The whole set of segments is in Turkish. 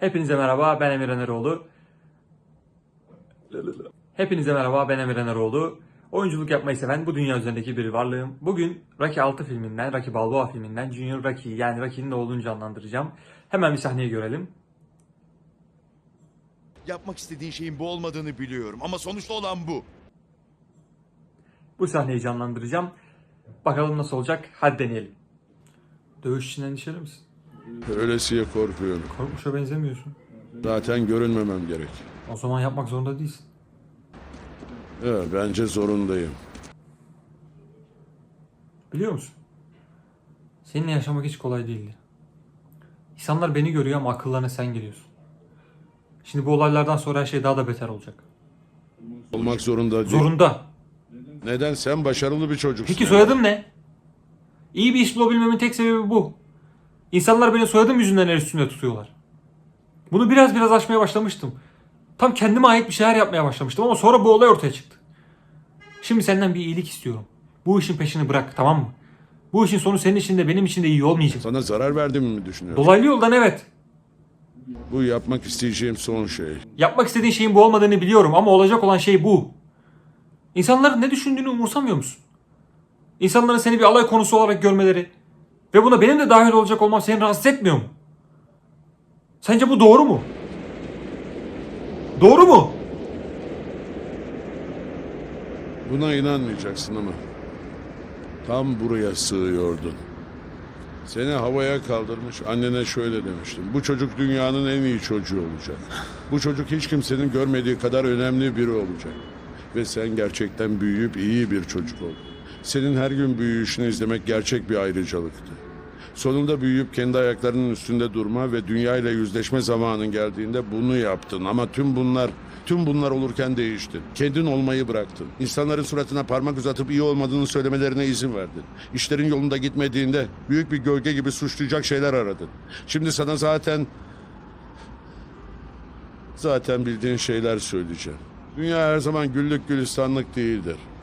Hepinize merhaba ben Emir Eneroğlu. Hepinize merhaba ben Emir Eneroğlu. Oyunculuk yapmayı seven bu dünya üzerindeki bir varlığım. Bugün Rocky 6 filminden, Rocky Balboa filminden Junior Rocky yani Rocky'nin oğlunu canlandıracağım. Hemen bir sahneyi görelim. Yapmak istediğin şeyin bu olmadığını biliyorum ama sonuçta olan bu. Bu sahneyi canlandıracağım. Bakalım nasıl olacak? Hadi deneyelim. Dövüş için endişeli misin? Öylesiye korkuyorum. Korkmuşa benzemiyorsun. Zaten görünmemem gerek. O zaman yapmak zorunda değilsin. Evet, bence zorundayım. Biliyor musun? Seninle yaşamak hiç kolay değildi. İnsanlar beni görüyor ama akıllarına sen geliyorsun. Şimdi bu olaylardan sonra her şey daha da beter olacak. Olmak zorunda değil. Zorunda. Neden? Sen başarılı bir çocuksun. Peki soyadım ne? İyi bir iş bulabilmemin tek sebebi bu. İnsanlar beni soyadım yüzünden el üstünde tutuyorlar. Bunu biraz biraz aşmaya başlamıştım. Tam kendime ait bir şeyler yapmaya başlamıştım ama sonra bu olay ortaya çıktı. Şimdi senden bir iyilik istiyorum. Bu işin peşini bırak tamam mı? Bu işin sonu senin için de benim için de iyi olmayacak. Sana zarar verdiğimi mi düşünüyorsun? Dolaylı yoldan evet. Bu yapmak isteyeceğim son şey. Yapmak istediğin şeyin bu olmadığını biliyorum ama olacak olan şey bu. İnsanların ne düşündüğünü umursamıyor musun? İnsanların seni bir alay konusu olarak görmeleri ve buna benim de dahil olacak olmam seni rahatsız etmiyor mu? Sence bu doğru mu? Doğru mu? Buna inanmayacaksın ama. Tam buraya sığıyordun. Seni havaya kaldırmış, annene şöyle demiştim. Bu çocuk dünyanın en iyi çocuğu olacak. Bu çocuk hiç kimsenin görmediği kadar önemli biri olacak. Ve sen gerçekten büyüyüp iyi bir çocuk oldun. Senin her gün büyüyüşünü izlemek gerçek bir ayrıcalıktı. Sonunda büyüyüp kendi ayaklarının üstünde durma ve dünyayla yüzleşme zamanın geldiğinde bunu yaptın. Ama tüm bunlar, tüm bunlar olurken değiştin. Kendin olmayı bıraktın. İnsanların suratına parmak uzatıp iyi olmadığını söylemelerine izin verdin. İşlerin yolunda gitmediğinde büyük bir gölge gibi suçlayacak şeyler aradın. Şimdi sana zaten zaten bildiğin şeyler söyleyeceğim. Dünya her zaman güllük gülistanlık değildir.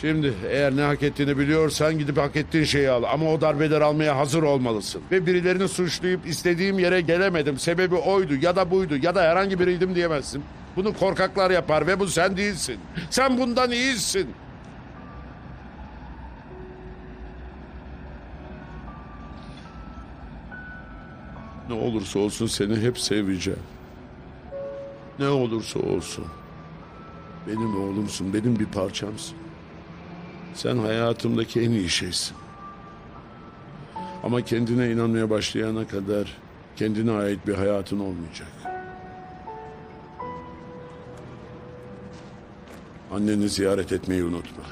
Şimdi eğer ne hak ettiğini biliyorsan gidip hak ettiğin şeyi al. Ama o darbeleri almaya hazır olmalısın. Ve birilerini suçlayıp istediğim yere gelemedim. Sebebi oydu ya da buydu ya da herhangi biriydim diyemezsin. Bunu korkaklar yapar ve bu sen değilsin. Sen bundan iyisin. Ne olursa olsun seni hep seveceğim. Ne olursa olsun. Benim oğlumsun, benim bir parçamsın. Sen hayatımdaki en iyi şeysin. Ama kendine inanmaya başlayana kadar kendine ait bir hayatın olmayacak. Anneni ziyaret etmeyi unutma.